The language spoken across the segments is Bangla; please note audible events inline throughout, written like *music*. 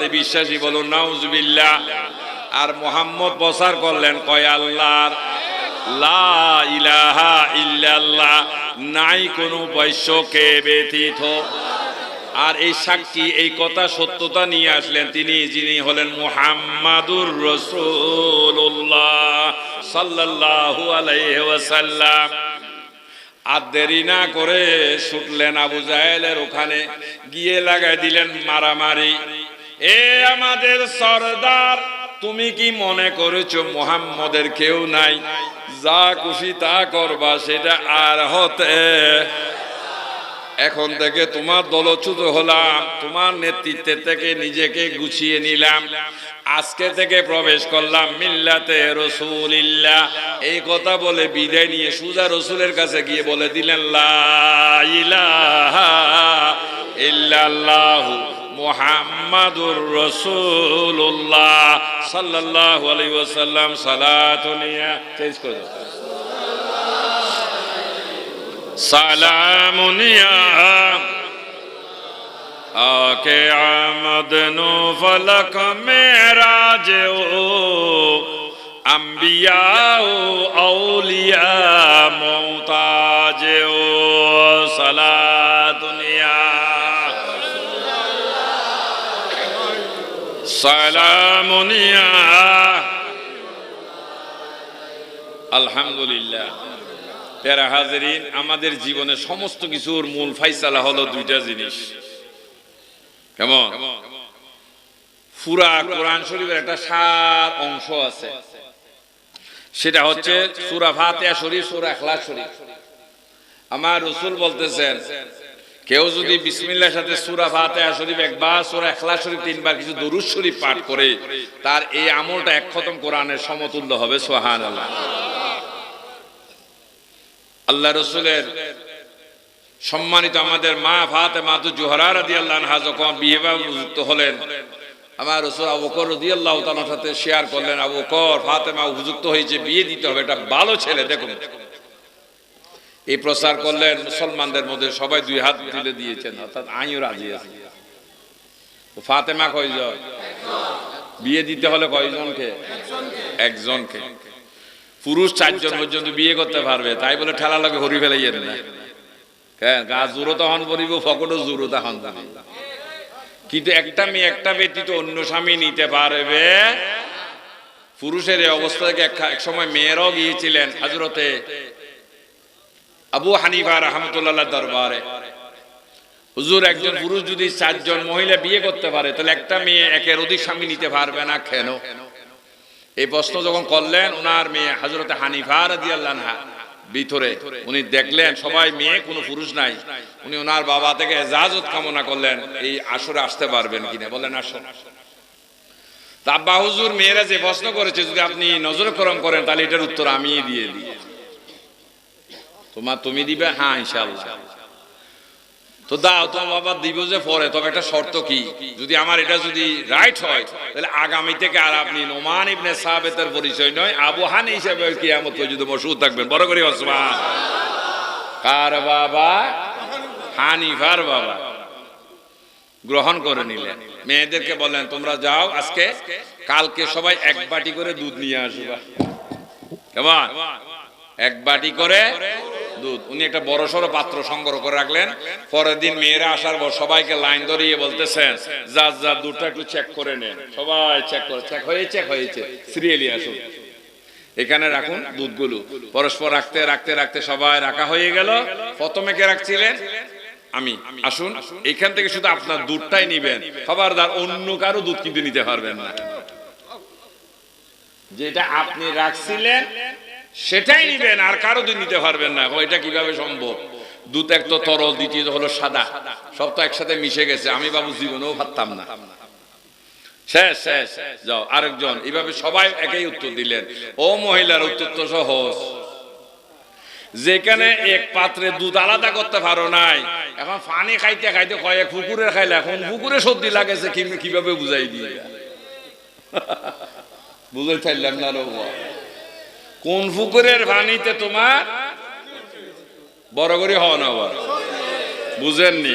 আল্লাহতে বিশ্বাসী বলুন, নাউজুবিল্লাহ। আর মোহাম্মদ প্রচার করলেন, কয় আল্লাহর, লা ইলাহা ইল্লাল্লাহ, নাই কোনো বৈশ্যকে ব্যতীত। আর এই সাক্ষী, এই কথা সত্যতা নিয়ে আসলেন তিনি, যিনি হলেন মুহাম্মাদুর রসুল্লাহ সাল্লাল্লাহু আলাইহি ওয়াসাল্লাম। আর দেরি না করে ছুটলেন আবু জাহেলের ওখানে, গিয়ে লাগাই দিলেন মারামারি। এ আমাদের সর্দার, তুমি কি মনে করেছ মোহাম্মদের কেউ নাই? যা খুশি তা করবা, সেটা আর হতে। এখন থেকে তোমার দলচ্যুত হলাম, তোমার নেতৃত্বে থেকে নিজেকে গুছিয়ে নিলাম। আজকে থেকে প্রবেশ করলাম মিল্লাতে রসুলিল্লাহ। এই কথা বলে বিদায় নিয়ে সুজা রসুলের কাছে গিয়ে বলে দিলেন, লা ইলাহা ইল্লাল্লাহু মুহাম্মাদুর রাসূলুল্লাহ সাল্লাল্লাহু আলাইহি ওয়াসাল্লাম সালাতুনিয়া চেঞ্জ করে দাও سلام يا آکے آمد نو فلک معراج او انبیاء او اولیاء আলহামদুলিল্লাহ। তেরা হাজারিন, আমাদের জীবনে সমস্ত কিছুর মূল ফাইসালা হলো দুইটা জিনিস। কেমন? ফুরা কোরআন শরীফের একটা সার অংশ আছে। সেটা হচ্ছে সুরা ফাতিয়া শরীফ, সুরা খলা শরীফ। আমার রসুল বলতেছেন কেউ যদি বিসমিল্লার সাথে সুরা ফাতিহা শরীফ একবার, সুরা এখলাস শরীফ তিনবার কিছু দরুদ শরীফ পাঠ করে, তার এই আমলটা এক খতম কোরআনের সমতুল্য হবে সোহান আল্লাহ আল্লাহ রসুলের সম্মানিত আমাদের মা ফাতে মাতু জোহরা রাদি আল্লাহ যখন বিয়ে হলেন, আমার রসুল আবু বকর রদি আল্লাহ তালার সাথে শেয়ার করলেন, আবু বকর, ফাতেমা উপযুক্ত হয়েছে, বিয়ে দিতে হবে, এটা ভালো ছেলে, দেখুন। এই প্রচার করলেন মুসলমানদের মধ্যে সবাই দুই হাত তুলে দিয়েছেন, অর্থাৎ আইও রাজি আছে। ফাতেমা কয়জন? বিয়ে দিতে হলে কয়জনকে? একজনকে। পুরুষ চারজন পর্যন্ত বিয়ে করতে পারবে, তাই বলে ঠেলা লাগে হরি ফেলাইয়েন না। হ্যাঁ গা জোরো তখন পরিব ফকটও জোরো তখন কিন্তু একটা মেয়ে একটা ব্যক্তি তো অন্য স্বামী নিতে পারবে। পুরুষের এই অবস্থা থেকে এক সময় মেয়েরাও গিয়েছিলেন হাজরতে আবু হানিফা রহমতুল্লাহ দরবারে। হুজুর, একজন পুরুষ যদি চারজন মহিলা বিয়ে করতে পারে, তাহলে একটা মেয়ে একের অধিক স্বামী নিতে পারবে না কেন? এই প্রশ্ন যখন করলেন ওনার মেয়ে হাজরতে হানিফা রাদিয়াল্লাহু আনহা ভিতরে, উনি দেখলেন সবাই মেয়ে, কোনো পুরুষ নাই। উনি ওনার বাবা থেকে এজাজত কামনা করলেন, এই আসরে আসতে পারবেন কিনা? বলেন আসুন। তা আব্বা হুজুর, মেয়েরা যে প্রশ্ন করেছে, যদি আপনি নজর করম করেন, তাহলে এটার উত্তর আমি দিয়ে দিই। তোমার তুমি দিবে হ্যাঁ ইনশাআল্লাহ। তো দাও তো বাবা দিব যে পরে, তবে একটা শর্ত কি? যদি আমার এটা যদি রাইট হয়, তাহলে আগামী থেকে আর আপনি নোমান ইবনে সাহাবেতের পরিচয় নয়, আবু হানি হিসেবে কিয়ামত পর্যন্ত মশহুদ থাকবেন। বড় করে ওসমান কার বাবা? হানিফার বাবা। গ্রহণ করে নিলেন। মেয়েদেরকে বললেন, তোমরা যাও আজকে, কালকে সবাই এক বাটি করে দুধ নিয়ে আসবা। কেমন এক বাটি করে দুধ। উনি একটা বড় সড়ো পাত্র সংগ্রহ করে রাখলেন। পরের দিন মেয়েরা আসার পর সবাইকে লাইন ধরিয়ে বলতেছেন, যা যা, দুধটা একটু চেক করে নেন সবাই চেক করে চেক হয়ে চেক হয়েছে। সিরিয়ালি আসুন। এখানে রাখুন দুধগুলো। পরস্পর রাখতে রাখতে রাখতে সবাই রাখা হয়ে গেল। প্রথমে কে রাখছিলেন? আমি। আসুন, এখান থেকে শুধু আপনার দুধটাই নিবেন। খবরদার, অন্য কারও দুধ কিন্তু নিতে পারবেন না। যেটা আপনি রাখছিলেন সেটাই নিবেন, আর কারও দিন নিতে পারবেন না। এটা কীভাবে সম্ভব? দুধ এক তো তরল দ্বিতীয় হলো সাদা। সব তো একসাথে মিশে গেছে। আমি বাবু জীবনেও ভাবতাম না। যেখানে এক পাত্রে দুধ আলাদা করতে পারো নাই, এখন পানি খাইতে খাইতে কয়েক পুকুরে খাইলে, এখন পুকুরে সর্দি লাগেছে কীভাবে বুঝাই দিয়ে *laughs* বুঝাই চাইলাম না কোন পুকুরের পানিতে তোমার বড় করে না আবার? বুঝেননি?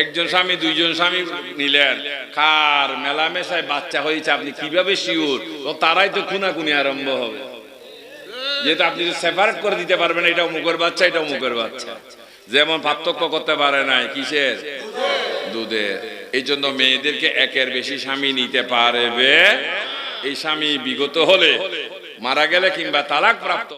একজন স্বামী, দুইজন স্বামী নিলেন। কার মেলামেশায় বাচ্চা হয়েছে আপনি কীভাবে শিওর? তারাই তো খুনাখুনি আরম্ভ হবে। যেহেতু আপনি সেপারেট করে দিতে পারবেন এটা মুখের বাচ্চা এটা মুখের বাচ্চা। যেমন পার্থক্য করতে পারে নাই, কিসের? দুধের। এই জন্য মেয়েদেরকে একের বেশি স্বামী নিতে পারবে। এই স্বামী বিগত হলে মারা গেলে কিংবা তালাক প্রাপ্ত